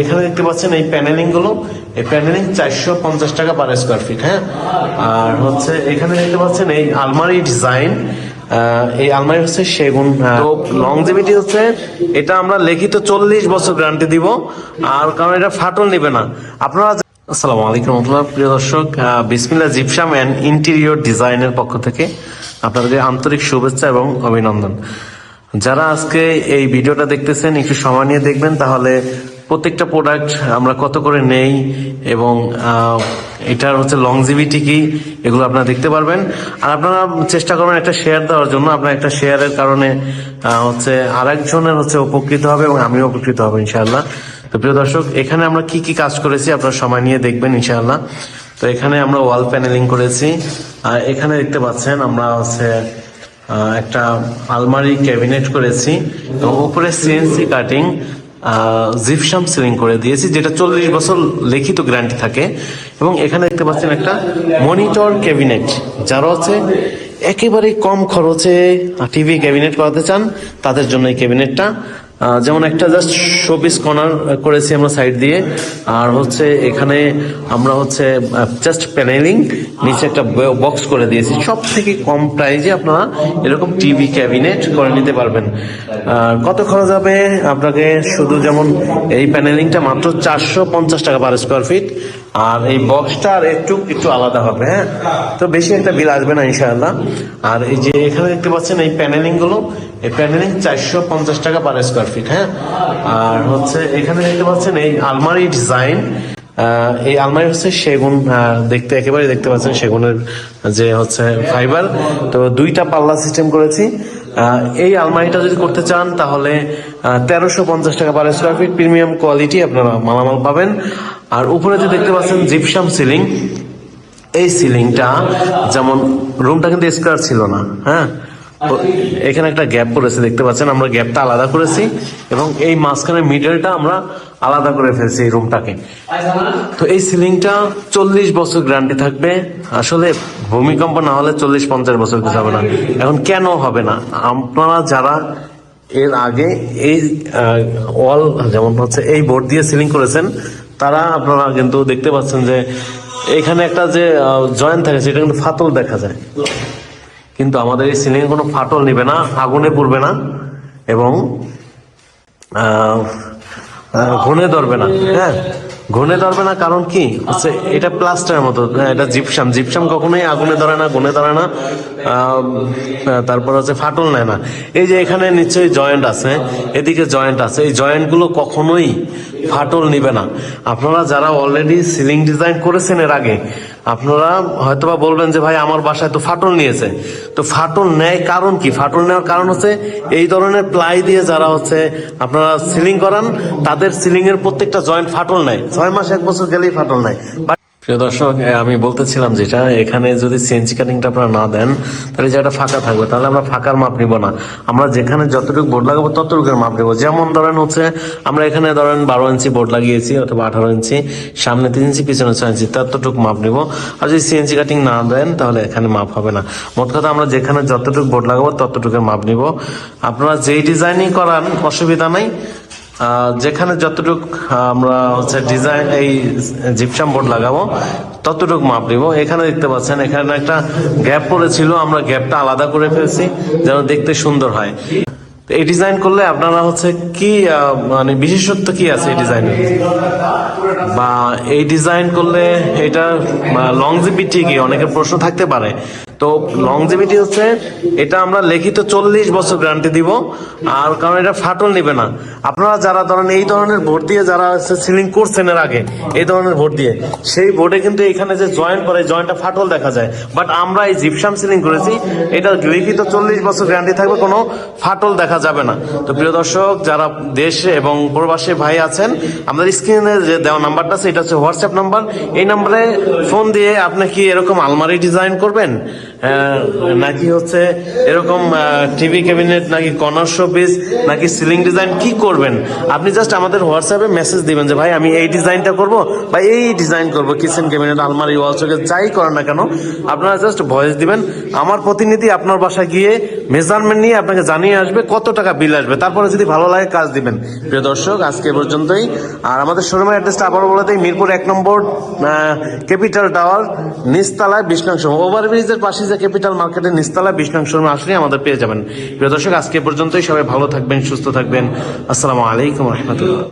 এখানে দেখতে পাচ্ছেন এই প্যানেলিংগুলো। এই প্যানেলিং চারশো পঞ্চাশ টাকা পার স্কোয়ার ফিট হ্যাঁ? আর হচ্ছে এখানে দেখতে পাচ্ছেন এই আলমারি ডিজাইন এই আলমারি হচ্ছে সেগুন তো লংজিভিটি হচ্ছে এটা আমরা লিখিত চল্লিশ বছর গ্যারান্টি দিব আর কারণ এটা ফাটল নেবে না। আপনারা আসসালামু আলাইকুম রহমতুল্লাহ প্রিয় দর্শক আহ, বিসমিল্লাহ জিপসাম অ্যান্ড ইন্টেরিয়র ডিজাইনের পক্ষ থেকে আপনাদের আন্তরিক শুভেচ্ছা এবং অভিনন্দন। যারা আজকে এই ভিডিওটা দেখতেছেন একটু সময় নিয়ে দেখবেন তাহলে প্রত্যেকটা প্রোডাক্ট আমরা কত করে নেই এবং এটার হচ্ছে লংজিভিটি কি, এগুলো আপনারা দেখতে পারবেন। আর আপনারা চেষ্টা করবেন একটা শেয়ার দেওয়ার জন্য। আপনার একটা শেয়ারের কারণে হচ্ছে আরেকজনের হচ্ছে উপকৃত হবে এবং আমিও উপকৃত হব ইনশাআল্লাহ। তো প্রিয় দর্শক, এখানে আমরা কি কি কাজ করেছি আপনারা সময় নিয়ে দেখবেন ইনশাআল্লাহ। তো এখানে আমরা ওয়াল প্যানেলিং করেছি। আর এখানে দেখতে পাচ্ছেন আমরা হচ্ছে একটা আলমারি ক্যাবিনেট করেছি। এবং উপরে সিএনসি কাটিং জিপসাম সিলিং করে দিয়েছি, যেটা চল্লিশ বছর লিখিত গ্যারান্টি থাকে। এবং এখানে দেখতে পাচ্ছেন একটা মনিটর ক্যাবিনেট যারা হচ্ছে একেবারে কম খরচে টিভি ক্যাবিনেট করাতে চান, তাদের জন্য এই ক্যাবিনেটটা যেমন একটা জাস্ট শোপিস কর্নার করেছি আমরা সাইড দিয়ে। আর হচ্ছে এখানে আমরা হচ্ছে জাস্ট প্যানেলিং নিচে একটা বক্স করে দিয়েছি। সব থেকে কম প্রাইজে আপনারা এরকম টিভি ক্যাবিনেট করে নিতে পারবেন। কত খরচ হবে? আপনাকে শুধু যেমন এই প্যানেলিংটা মাত্র চারশো পঞ্চাশ টাকা পার স্কোয়ার ফিট আর এই বক্সটা আর একটু একটু আলাদা হবে হ্যাঁ? তো বেশি একটা বিল আসবে না, ইনশাআল্লাহ। আর এই যে এখানে দেখতে পাচ্ছেন এই প্যানেলিংগুলো এই প্যানেলিং চারশো পঞ্চাশ টাকা পার স্কোয়ার ফিট হ্যাঁ? আর হচ্ছে এখানে দেখতে পাচ্ছেন এই আলমারি ডিজাইন এই আলমারি হচ্ছে সেগুন দেখতে একেবারে দেখতে পাচ্ছেন সেগুনের যে হচ্ছে ফাইবার। তো দুইটা পাল্লা সিস্টেম করেছি। এই আলমারিটা যদি করতে চান তাহলে তেরোশো পঞ্চাশ টাকা per square feet premium quality আপনারা মালামাল পাবেন। আর উপরে যে দেখতে পাচ্ছেন জিপসাম সিলিং, এই সিলিংটা যেমন রুমটা কিন্তু স্কোয়ার ছিল না হ্যাঁ? এখানে একটা গ্যাপ পড়েছে, দেখতে পাচ্ছেন? আমরা গ্যাপটা আলাদা করেছি এবং এই মাঝখানে মিডলটা আমরা আলাদা করে ফেলছি এই রুমটাকে। তো এই সিলিংটা চল্লিশ বছর গ্যারান্টি থাকবে। আসলে ভূমিকম্প না হলে চল্লিশ পঞ্চাশ বছর হবে না। এখন কেন হবে না? আপনারা যারা এর আগে এই ওয়াল যেমন হচ্ছে, এই বোর্ড দিয়ে সিলিং করেছেন, তারা আপনারা কিন্তু দেখতে পাচ্ছেন যে এখানে একটা যে জয়েন্ট থাকে, সেটা কিন্তু ফাতল দেখা যায়। কিন্তু আমাদের এই সিলিং কোনো ফাটল নেবে না আগুনে পড়বে না এবং আহ, ধরবে না। হ্যাঁ ঘুনে ধরবে না কারণ কি? হচ্ছে এটা প্লাস্টারের মতো হ্যাঁ, এটা জিপসাম। জিপসাম কখনোই আগুনে ধরে না ঘুনে ধরে না তারপর হচ্ছে ফাটল নেয় না। এই যে এখানে নিশ্চয়ই জয়েন্ট আছে এদিকে জয়েন্ট আছে। এই জয়েন্টগুলো কখনোই ফাটল নিবে না। আপনারা যারা অলরেডি সিলিং ডিজাইন করেছেন এর আগে, আপনারা হয়তোবা বলবেন যে, ভাই, আমার বাসায় তো ফাটল নিয়েছে। তো ফাটল নেয় কারণ কি? ফাটল নেওয়ার কারণ হচ্ছে এই ধরনের প্লাই দিয়ে যারা হচ্ছে আপনারা সিলিং করান, তাদের সিলিং এর প্রত্যেকটা জয়েন্ট ফাটল নেয়। ছয় মাস, এক বছর গেলেই ফাটল নেয়। প্রিয় দর্শক আমি বলতেছিলাম যেটা এখানে যদি সিএনসি কাটিংটা আপনারা না দেন, তাহলে যেটা ফাঁকা থাকবে, তাহলে আমরা ফাঁকার মাপ নিব না। আমরা যেখানে যতটুকু বোর্ড লাগাবো, ততটুকুর মাপ নেব। যেমন ধরেন হচ্ছে, আমরা এখানে ধরেন বারো ইঞ্চি বোর্ড লাগিয়েছি অথবা আঠারো ইঞ্চি, সামনে তিন ইঞ্চি, পিছনে ছয় ইঞ্চি, ততটুকু মাপ নিব। আর যদি সিএনসি কাটিং না দেন, তাহলে এখানে মাপ হবে না। মোট কথা আমরা যেখানে যতটুকু বোর্ড লাগাবো, ততটুকুর মাপ নিব। আপনারা যেই ডিজাইনই করান, অসুবিধা নাই। যেখানে যতটুক আমরা হচ্ছে ডিজাইন এই জিপসাম বোর্ড লাগাবো, ততটুক মাপ নিব। এখানে দেখতে পাচ্ছেন, এখানে একটা গ্যাপ পড়েছিল, আমরা গ্যাপটা আলাদা করে ফেলছি, যেন দেখতে সুন্দর হয়। এই ডিজাইন করলে আপনারা হচ্ছে কি মানে বিশেষত্ব কি আছে এই ডিজাইনের বা এই ডিজাইন করলে এটা লংজিবিটি কি? অনেকের প্রশ্ন থাকতে পারে। তো লংজিবিটি হচ্ছে, এটা আমরা লিখিত চল্লিশ বছর গ্যারান্টি দিব, আর কারণ এটা ফাটল নিবে না। আপনারা যারা ধরেন এই ধরনের ভোট দিয়ে যারা সিলিং করছেন এর আগে, এই ধরনের ভোট দিয়ে, সেই বোর্ডে কিন্তু এখানে যে জয়েন্ট করে জয়েন্টটা ফাটল দেখা যায়। বাট আমরা এই জিপসাম সিলিং করেছি, এটা লিখিত চল্লিশ বছর গ্যারান্টি থাকবে, কোনো ফাটল দেখা যাবে না। তো প্রিয় দর্শক, যারা দেশে এবং প্রবাসী ভাই আছেন, আমাদের স্ক্রিনে যে দেওয়া নাম্বারটা আছে, এটা হচ্ছে হোয়াটসঅ্যাপ নাম্বার এই নাম্বারে ফোন দিয়ে আপনি কি এরকম আলমারি ডিজাইন করবেন? নাকি হচ্ছে এরকম টিভি ক্যাবিনেট নাকি কর্নার শোপিস নাকি সিলিং ডিজাইন কি করবেন? আপনি জাস্ট আমাদের হোয়াটসঅ্যাপে মেসেজ দিবেন যে, ভাই, আমি এই ডিজাইনটা করব বা এই ডিজাইন করব। কিচেন ক্যাবিনেট আলমারি ওয়াল যাই করেন না কেন, আপনারা জাস্ট ভয়েস দিবেন। আমার প্রতিনিধি আপনার বাসায় গিয়ে মেজারমেন্ট নিয়ে আপনাকে জানিয়ে আসবে কত টাকা বিল আসবে। তারপরে যদি ভালো লাগে কাজ দিবেন। প্রিয় দর্শক, আজকে পর্যন্তই। আর আমাদের শোরুমের অ্যাড্রেসটা আবারও বলে দিই, মিরপুর এক নম্বর ক্যাপিটাল টাওয়ার নিচতলায় বিষ্ণাংশ। ওভারব্রিজের পাশে যে ক্যাপিটাল মার্কেটের নিস্তালা নিচতলায় শর্মা আসলে আমাদের পেয়ে যাবেন। প্রিয় দর্শক, আজকে পর্যন্তই। সবাই ভালো থাকবেন, সুস্থ থাকবেন। আসসালামু আলাইকুম রহমতুল্লাহ।